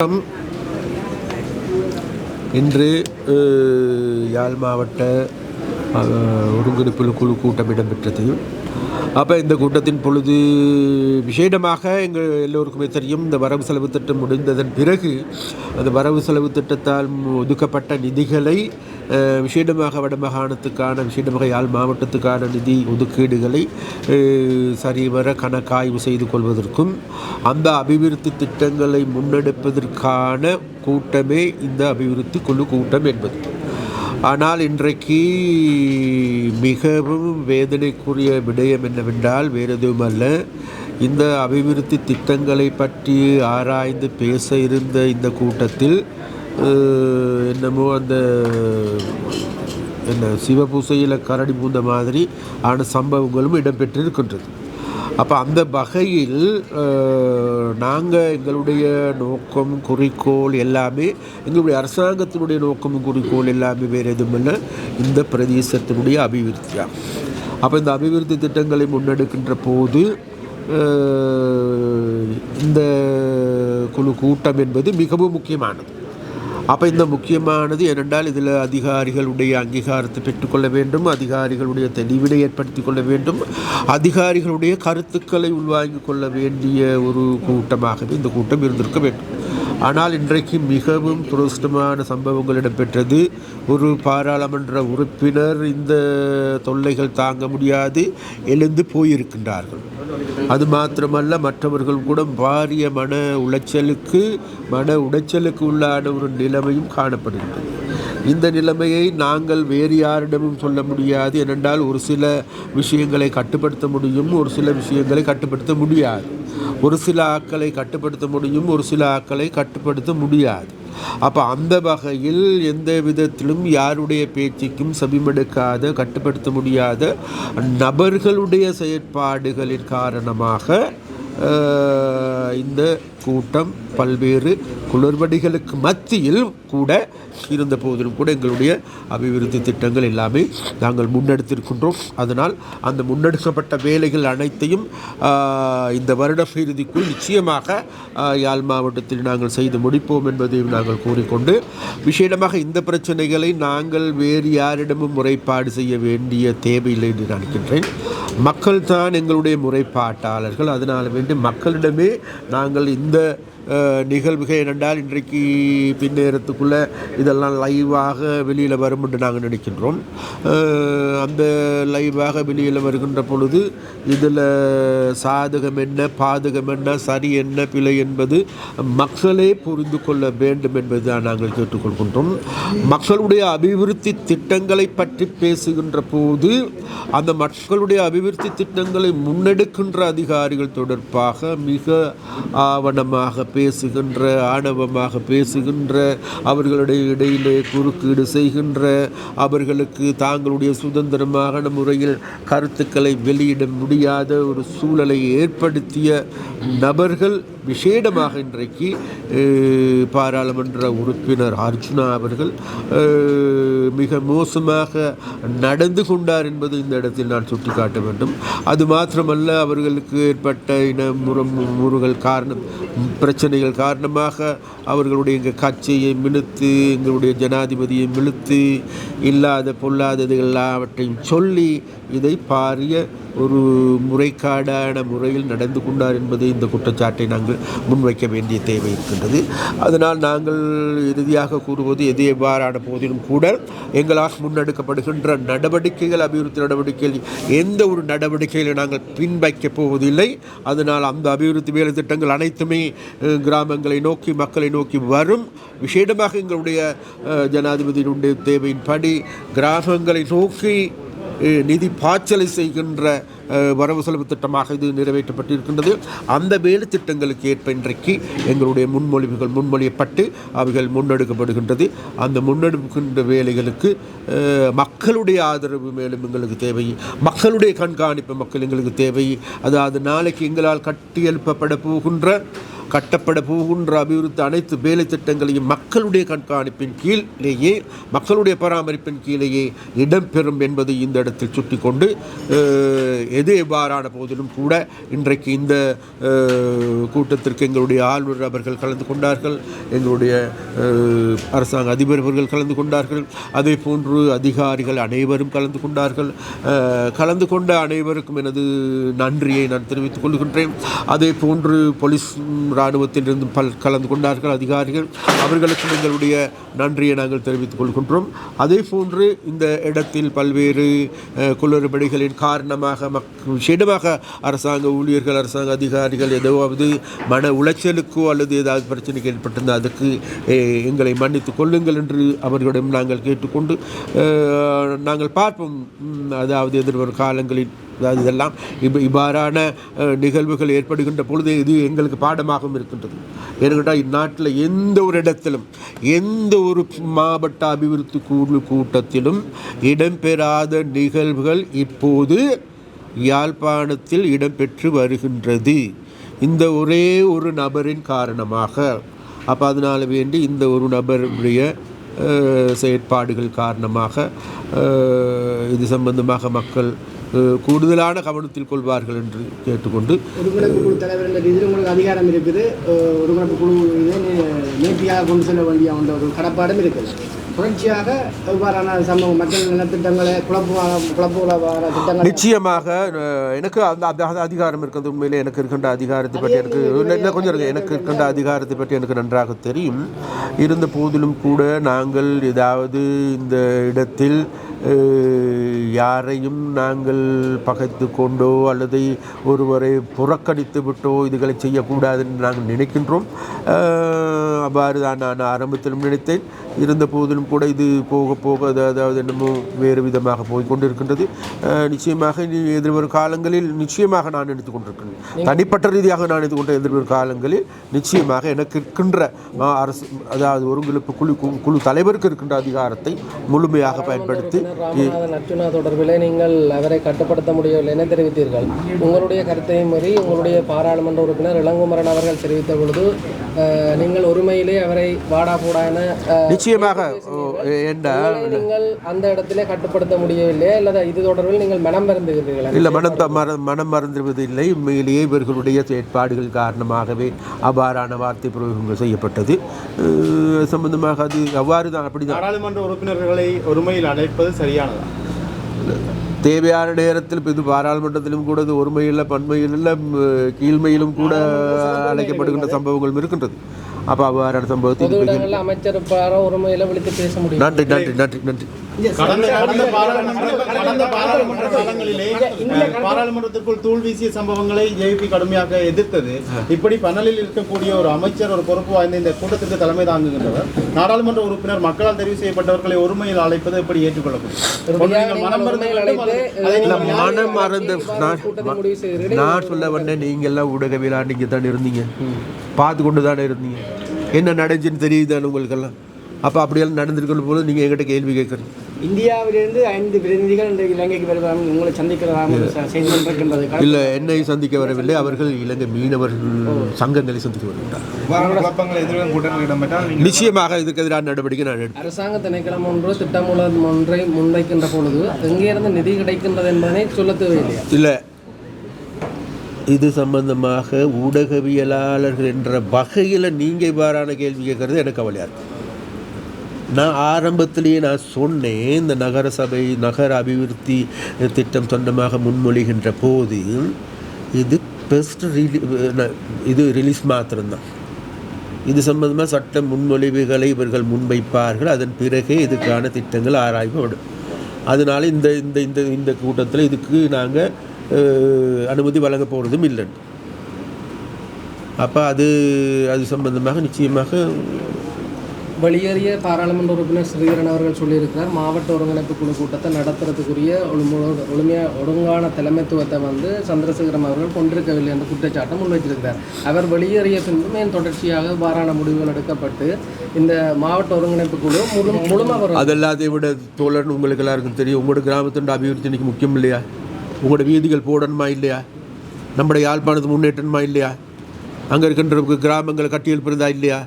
வணக்கம். இன்று யாழ் மாவட்ட ஒருங்கிணைப்பு குழு கூட்டம் இடம்பெற்றது. அப்போ இந்த கூட்டத்தின் பொழுது விசேடமாக எங்கள் எல்லோருக்குமே தெரியும் இந்த வரவு செலவு திட்டம் முடிந்ததன் பிறகு அந்த வரவு செலவு திட்டத்தால் ஒதுக்கப்பட்ட நிதிகளை விசேடமாக வடமாகாணத்துக்கான விசேடமாக யாழ் மாவட்டத்துக்கான நிதி ஒதுக்கீடுகளை சரிவர கணக்காய்வு செய்து கொள்வதற்கும் அந்த அபிவிருத்தி திட்டங்களை முன்னெடுப்பதற்கான கூட்டமே இந்த அபிவிருத்தி குழு கூட்டம் என்பது. ஆனால் இன்றைக்கு மிகவும் வேதனைக்குரிய விடயம் என்னவென்றால் வேறு எதுவும் அல்ல இந்த அபிவிருத்தி திட்டங்களை பற்றி ஆராய்ந்து பேச இருந்த இந்த கூட்டத்தில் என்னமோ அந்த என்ன சிவபூசையில் கரடி பூந்த மாதிரி ஆன சம்பவங்களும் இடம்பெற்றிருக்கின்றது. அப்போ அந்த வகையில் நாங்கள் எங்களுடைய நோக்கம் குறிக்கோள் எல்லாமே எங்களுடைய அரசாங்கத்தினுடைய நோக்கம் குறிக்கோள் எல்லாமே வேறு எதுவும் இல்லை இந்த பிரதேசத்தினுடைய அபிவிருத்தியாக அப்போ இந்த அபிவிருத்தி திட்டங்களை முன்னெடுக்கின்ற போது இந்த குழு கூட்டம் என்பது மிகவும் முக்கியமானது. அப்போ இந்த முக்கியமானது ஏனென்றால் இதில் அதிகாரிகளுடைய அங்கீகாரத்தை பெற்றுக்கொள்ள வேண்டும் அதிகாரிகளுடைய தெளிவினை ஏற்படுத்தி கொள்ள வேண்டும் அதிகாரிகளுடைய கருத்துக்களை உள்வாங்கிக் கொள்ள வேண்டிய ஒரு கூட்டமாகவே இந்த கூட்டம் இருந்திருக்க வேண்டும். ஆனால் இன்றைக்கு மிகவும் துரஷ்டமான சம்பவங்கள் இடம்பெற்றது. ஒரு பாராளுமன்ற உறுப்பினர் இந்த தொல்லைகள் தாங்க முடியாது எழுந்து போயிருக்கின்றார்கள். அது மாத்திரமல்ல மற்றவர்கள் கூட பாரிய மன உளைச்சலுக்கு மன உளைச்சலுக்கு உள்ளான ஒரு நிலைமையும் காணப்படுகிறது. இந்த நிலைமையை நாங்கள் வேறு யாரிடமும் சொல்ல முடியாது. ஏனென்றால் ஒரு சில விஷயங்களை கட்டுப்படுத்த முடியும் ஒரு சில விஷயங்களை கட்டுப்படுத்த முடியாது. ஒரு சில ஆக்களை கட்டுப்படுத்த முடியும் ஒரு சில ஆக்களை கட்டுப்படுத்த முடியாது. அப்போ அந்த வகையில் எந்த விதத்திலும் யாருடைய பேச்சுக்கும் செவிமெடுக்காத கட்டுப்படுத்த முடியாத நபர்களுடைய செயற்பாடுகளின் காரணமாக இந்த கூட்டம் பல்வேறு குளறுபடிகளுக்கு மத்தியில் கூட இருந்த போதிலும் கூட எங்களுடைய அபிவிருத்தி திட்டங்கள் எல்லாமே நாங்கள் முன்னெடுத்திருக்கின்றோம். அதனால் அந்த முன்னெடுக்கப்பட்ட வேலைகள் அனைத்தையும் இந்த வருட இறுதிக்குள் நிச்சயமாக யாழ் மாவட்டத்தில் நாங்கள் செய்து முடிப்போம் என்பதையும் நாங்கள் கூறிக்கொண்டு விசேடமாக இந்த பிரச்சனைகளை நாங்கள் வேறு யாரிடமும் முறைப்பாடு செய்ய வேண்டிய தேவையில்லை என்று நினைக்கின்றேன். மக்கள் தான் எங்களுடைய முறைப்பாட்டாளர்கள். அதனால் வேண்டி மக்களிடமே நாங்கள் இந்த நிகழ்வுகள் என்னென்றால் இன்றைக்கு பின்னேறத்துக்குள்ளே இதெல்லாம் லைவாக வெளியில் வரும் என்று நாங்கள் நினைக்கின்றோம் அந்த லைவாக வெளியில் வருகின்ற பொழுது இதில் சாதகம் என்ன பாதகம் என்ன சரி என்ன பிழை என்பது மக்களே புரிந்து கொள்ள வேண்டும் என்பதுதான் நாங்கள் கேட்டுக்கொள்கின்றோம். மக்களுடைய அபிவிருத்தி திட்டங்களை பற்றி பேசுகின்ற போது அந்த மக்களுடைய அபிவிருத்தி திட்டங்களை முன்னெடுக்கின்ற அதிகாரிகள் தொடர்பாக மிக ஆவணமாக பேசுகின்ற ஆணவமாக பேசுகின்ற அவர்களுடைய இடையிலே குறுக்கீடு செய்கின்ற அவர்களுக்கு தாங்களுடைய சுதந்திரமான முறையில் கருத்துக்களை வெளியிட முடியாத ஒரு சூழலை ஏற்படுத்திய நபர்கள் விசேடமாக இன்றைக்கு பாராளுமன்ற உறுப்பினர் அர்ஜுனா அவர்கள் மிக மோசமாக நடந்து கொண்டார் என்பது இந்த இடத்தில் நான் சுட்டிக்காட்ட வேண்டும். அது மாத்திரமல்ல அவர்களுக்கு ஏற்பட்ட இன முற முறுகள் காரணம் பிரச்சனை பிரச்சனைகள் காரணமாக அவர்களுடைய எங்கள் கட்சியை மிழுத்து எங்களுடைய ஜனாதிபதியை மிழுத்து இல்லாத பொல்லாதது எல்லாவற்றையும் சொல்லி இதை பாரிய ஒரு முறைக்காடான முறையில் நடந்து கொண்டார் என்பது இந்த குற்றச்சாட்டை நாங்கள் முன்வைக்க வேண்டிய தேவை இருக்கின்றது. அதனால் நாங்கள் இறுதியாக கூறுவது எது எவ்வாறான போதிலும் கூட எங்களால் முன்னெடுக்கப்படுகின்ற நடவடிக்கைகள் அபிவிருத்தி நடவடிக்கைகள் எந்த ஒரு நடவடிக்கைகளை நாங்கள் பின்வைக்கப் போவதில்லை. அதனால் அந்த அபிவிருத்தி வேலை திட்டங்கள் அனைத்துமே கிராமங்களை நோக்கி மக்களை நோக்கி வரும். விசேடமாக எங்களுடைய ஜனாதிபதியினுடைய தேவையின்படி கிராமங்களை நோக்கி நிதி பாய்ச்சலை செய்கின்ற வரவு செலவு திட்டமாக இது நிறைவேற்றப்பட்டிருக்கின்றது. அந்த வேலை திட்டங்களுக்கு ஏற்ப இன்றைக்கு எங்களுடைய முன்மொழிவுகள் முன்மொழியப்பட்டு அவைகள் முன்னெடுக்கப்படுகின்றது. அந்த முன்னெடுக்கின்ற வேலைகளுக்கு மக்களுடைய ஆதரவு மேலும் எங்களுக்கு தேவை. மக்களுடைய கண்காணிப்பு மக்கள் எங்களுக்கு தேவை. அதாவது நாளைக்கு எங்களால் கட்டியெழுப்பப்பட போகின்ற கட்டப்பட போகின்ற அபிவிருத்தி அனைத்து வேலை திட்டங்களையும் மக்களுடைய கண்காணிப்பின் கீழேயே மக்களுடைய பராமரிப்பின் கீழேயே இடம்பெறும் என்பதை இந்த இடத்தில் சுட்டி கொண்டு எது எவ்வாறான போதிலும் கூட இன்றைக்கு இந்த கூட்டத்திற்கு எங்களுடைய ஆளுநர் அவர்கள் கலந்து கொண்டார்கள் எங்களுடைய அரசாங்க அதிபர் அவர்கள் கலந்து கொண்டார்கள் அதே போன்று அதிகாரிகள் அனைவரும் கலந்து கொண்டார்கள் கலந்து கொண்ட அனைவருக்கும் எனது நன்றியை நான் தெரிவித்துக் கொள்கின்றேன். அதே போன்று போலீஸ் இராணுவத்திலிருந்து பல் கலந்து கொண்டார்கள் அதிகாரிகள். அவர்களுக்கும் எங்களுடைய நன்றியை நாங்கள் தெரிவித்துக் கொள்கின்றோம். அதே போன்று இந்த இடத்தில் பல்வேறு குளறுபடிகளின் காரணமாக மக் விஷயமாக அரசாங்க ஊழியர்கள் அரசாங்க அதிகாரிகள் ஏதாவது மன உளைச்சலுக்கோ அல்லது ஏதாவது பிரச்சனைக்கு ஏற்பட்டிருந்தால் அதுக்கு எங்களை மன்னித்துக் கொள்ளுங்கள் என்று அவர்களிடம் நாங்கள் கேட்டுக்கொண்டு நாங்கள் பார்ப்போம். அதாவது எதிர்வரும் காலங்களில் அதாவது இதெல்லாம் இப்போ இவ்வாறான நிகழ்வுகள் ஏற்படுகின்ற பொழுது இது எங்களுக்கு பாடமாகவும் இருக்கின்றது. ஏனென்றால் இந்நாட்டில் எந்த ஒரு இடத்திலும் எந்த ஒரு மாவட்ட அபிவிருத்தி குழு கூட்டத்திலும் இடம்பெறாத நிகழ்வுகள் இப்போது யாழ்ப்பாணத்தில் இடம்பெற்று வருகின்றது. இந்த ஒரே ஒரு நபரின் காரணமாக அப்போ அதனால் வேண்டி இந்த ஒரு நபருடைய செயற்பாடுகள் காரணமாக இது சம்பந்தமாக மக்கள் கூடுதலான கவனத்தில் கொள்வார்கள் என்று கேட்டுக்கொண்டு ஒருங்கிணைப்பு குழு தலைவர் என்ற ரீதியில் உங்களுக்கு அதிகாரம் இருக்குது. ஒருங்கிணைப்பு குழு நேர்த்தியாக கொண்டு செல்ல வேண்டிய ஒரு கடப்பாடும் இருக்குது. தொடர்ச்சியாக இவ்வாறான சம்பவம் மக்கள் நலத்திட்டங்களை குழப்பமாக குழப்பமான திட்டங்கள் நிச்சயமாக எனக்கு அந்த அதிகாரம் இருக்கிறது. உண்மையிலே எனக்கு இருக்கின்ற அதிகாரத்தை பற்றி எனக்கு கொஞ்சம் இருங்க. எனக்கு இருக்கின்ற அதிகாரத்தை பற்றி எனக்கு நன்றாக தெரியும். இருந்த போதிலும் கூட நாங்கள் ஏதாவது இந்த இடத்தில் யாரையும் நாங்கள் பகைத்து கொண்டோ அல்லது ஒருவரை புறக்கணித்து விட்டோ இதுகளை செய்யக்கூடாது என்று நாங்கள் நினைக்கின்றோம். அவ்வாறு தான் நான் ஆரம்பத்திலும் நினைத்தேன். இருந்த போதிலும் கூட இது போக போக அது அதாவது என்னமோ வேறு விதமாக போய் கொண்டிருக்கின்றது நிச்சயமாக இனி எதிர்வரும் காலங்களில் நிச்சயமாக நான் எடுத்துக் கொண்டிருக்கிறேன். தனிப்பட்ட ரீதியாக நான் எடுத்துக்கொண்ட எதிர்வரும் காலங்களில் நிச்சயமாக எனக்கு இருக்கின்ற அரசு அதாவது ஒருங்கிணைப்பு குழு குழு தலைவருக்கு இருக்கின்ற அதிகாரத்தை முழுமையாக பயன்படுத்தி ராமநாதன் அர்ச்சுனா தொடர்பில் நீங்கள் அவரை கட்டுப்படுத்த முடியவில்லை என தெரிவித்தீர்கள். உங்களுடைய கருத்தை மீறி உங்களுடைய பாராளுமன்ற உறுப்பினர் இளங்குமரன் அவர்கள் தெரிவித்த பொழுது நீங்கள் ஒருமையிலே அவரை வாடா போடா என நிச்சயமாக நீங்கள் அந்த இடத்திலே கட்டுப்படுத்த முடியவில்லை அல்லது இது தொடர்பில் நீங்கள் மனம் மறந்துகிறீர்களா இல்லை மனம் மனம் மறந்துவிடுவதில்லை உண்மையிலேயே இவர்களுடைய செயற்பாடுகள் காரணமாகவே அவ்வாறான வார்த்தை பிரயோகங்கள் செய்யப்பட்டது. சம்பந்தமாக அது அவ்வாறு தான் அப்படிதான். நாடாளுமன்ற உறுப்பினர்களை ஒருமையில் அழைப்பது சரியானதா? தேவையான நேரத்தில் இப்போ இது பாராளுமன்றத்திலும் கூட இது ஒருமையில் பன்மையில் கீழ்மையிலும் கூட அழைக்கப்படுகின்ற சம்பவங்களும் இருக்கின்றது. அப்போ அவ்வாறான சம்பவத்தை பொது அமைச்சர் பாரா ஒருமையில விழித்து பேச முடியும். நன்றி நன்றி நன்றி நன்றி. பாராளுமன்றத்திற்குள் தூள் வீசிய சம்பவங்களை ஜேபி கடுமையாக எதிர்த்தது. இப்படி பனலில் இருக்கக்கூடிய ஒரு அமைச்சர் ஒரு பொறுப்பு வாய்ந்த இந்த கூட்டத்திற்கு தலைமை தாங்குகின்றவர். நாடாளுமன்ற உறுப்பினர் மக்களால் தெரிவு செய்யப்பட்டவர்களை ஒருமையில் அழைப்பது எப்படி ஏற்றுக்கொள்ளப்படும்? நான் சொல்ல வந்தேன் நீங்கள் எல்லாம் ஊடகவியலாக நீங்கள் தானே இருந்தீங்க. பார்த்து கொண்டு தானே இருந்தீங்க. என்ன நடந்துச்சுன்னு தெரியுதானே உங்களுக்கெல்லாம்? அப்போ அப்படியெல்லாம் நடந்திருக்கிற போது நீங்கள் எங்கிட்ட கேள்வி கேட்குறீங்க இந்தியாவிலிருந்து ஐந்து பிரதிநிதிகள் இன்றைக்கு இலங்கைக்கு வருவாங்க உங்களை சந்திக்கலாம் என்று செ- செய்தி கொண்டிருக்கின்றது இல்லை என்னை சந்திக்க வரவில்லை. அவர்கள் இலங்கை மீனவர்கள் சங்கங்களை சந்திக்க நீங்கள் நிச்சயமாக இதுக்கு எதிரான நடவடிக்கை நான் எடுப்பேன். அரசாங்க திணைக்களம் ஒன்று திட்டமூலம் ஒன்றை முன்வைக்கின்ற பொழுது எங்கிருந்து நிதி கிடைக்கின்றது என்பதனை சொல்ல தேவையில்லையா? இல்லை இது சம்பந்தமாக ஊடகவியலாளர்கள் என்ற வகையில் நீங்கள் இவ்வாறான கேள்வி கேட்கறது எனக்கு கவலையாக இருக்கு. நான் ஆரம்பத்திலேயே நான் சொன்னேன் இந்த நகர சபை நகர அபிவிருத்தி திட்டம் சொந்தமாக முன்மொழிகின்ற போது இது பெஸ்ட் ரிலீ இது ரிலீஸ் மாத்திரம்தான். இது சம்பந்தமாக சட்ட முன்மொழிவுகளை இவர்கள் முன்வைப்பார்கள் அதன் பிறகே இதுக்கான திட்டங்கள் ஆராய்வுப்படும் அதனால் இந்த இந்த இந்த இந்த கூட்டத்தில் இதுக்கு நாங்கள் அனுமதி வழங்க போகிறதும் இல்லை. அப்போ அது அது சம்பந்தமாக நிச்சயமாக வெளியேறிய பாராளுமன்ற உறுப்பினர் ஸ்ரீதரன் அவர்கள் சொல்லியிருக்கிறார் மாவட்ட ஒருங்கிணைப்பு குழு கூட்டத்தை நடத்துறதுக்குரிய ஒழுங்கு- ஒழுமையா ஒழுங்கான தலைமைத்துவத்தை வந்து சந்திரசேகரம் அவர்கள் கொண்டிருக்கவில்லை என்ற குற்றச்சாட்டை முன்வைத்திருக்கிறார். அவர் வெளியேறிய பின்பும் ஏன் தொடர்ச்சியாக வாரான முடிவுகள் எடுக்கப்பட்டு இந்த மாவட்ட ஒருங்கிணைப்பு குழு முழு முழுமை வரும் அதெல்லாத்தையும் விட தோழர் உங்களுக்கு எல்லாருக்கும் தெரியும். உங்களோட கிராமத்தின் அபிவிருத்தி இன்னைக்கு முக்கியம் இல்லையா? உங்களோட வீதிகள் போடணுமா இல்லையா? நம்முடைய யாழ்ப்பாணத்து முன்னேற்றணுமா இல்லையா? அங்கே இருக்கின்ற கிராமங்களை கட்டியெழுப்பிருந்தா இல்லையா?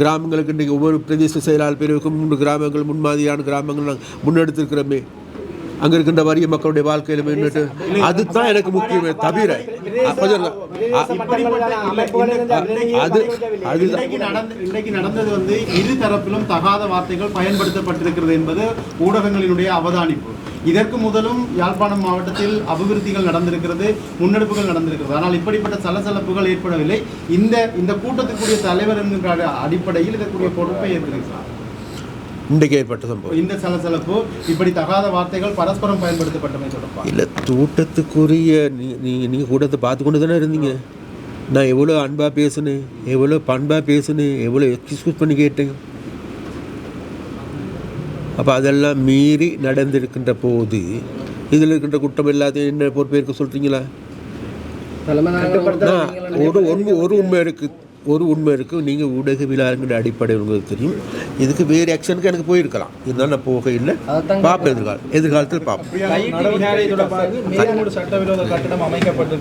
கிராமங்களுக்கு இன்றைக்கி ஒவ்வொரு பிரதேச செயலாளர் பிரிவுக்கும் மூன்று கிராமங்கள் முன்மாதிரியான கிராமங்கள் நாங்கள் முன்னெடுத்திருக்கிறோமே. அங்கே இருக்கின்ற வறிய மக்களுடைய வாழ்க்கையில் முன்னிட்டு அதுதான் எனக்கு முக்கியமே தவிர அப்ப அது இன்றைக்கு நடந்தது வந்து இரு தரப்பிலும் தகாத வார்த்தைகள் பயன்படுத்தப்பட்டிருக்கிறது என்பது ஊடகங்களினுடைய அவதானிப்பு. இதற்கு முதலும் யாழ்ப்பாணம் மாவட்டத்தில் அபிவிருத்திகள் நடந்திருக்கிறது முன்னெடுப்புகள் நடந்திருக்கிறது. ஆனால் இப்படிப்பட்ட சலசலப்புகள் ஏற்படவில்லை. இந்த இந்த கூட்டத்துக்குரிய தலைவர் என்கின்ற அடிப்படையில் இதற்குரிய பொறுப்பை ஏற்றிருக்கிறார் இன்றைக்கு ஏற்பட்ட சம்பவம் இந்த சலசலப்பு இப்படி தகாத வார்த்தைகள் பரஸ்பரம் பயன்படுத்தப்பட்டமை தொடர்பாக. இல்லை தூட்டத்துக்குரிய நீ நீங்கள் நீங்கள் கூட்டத்தை பார்த்து கொண்டு தானே இருந்தீங்க? நான் எவ்வளோ அன்பாக பேசினேன் எவ்வளோ பண்பாக பேசினேன் எவ்வளோ எக்ஸ்கியூஸ் பண்ணி கேட்டேன். அப்போ அதெல்லாம் மீறி நடந்திருக்கின்ற போது இதில் இருக்கின்ற குற்றம் எல்லாத்தையும் என்ன பொறுப்பேற்க சொல்கிறீங்களா ஒரு உண்மை ஒரு உண்மை இருக்குது ஒரு உண்மை இருக்குது நீங்கள் ஊடகவியலாளர்கிற அடிப்படை உங்களுக்கு தெரியும். இதுக்கு வேறு ஆக்ஷனுக்கு எனக்கு போயிருக்கலாம். இருந்தாலும் நான் போக இல்லை. பார்ப்பேன் எதிர்காலம் எதிர்காலத்தில் பார்ப்போம் சட்டவிரோத கட்டடம் பற்றி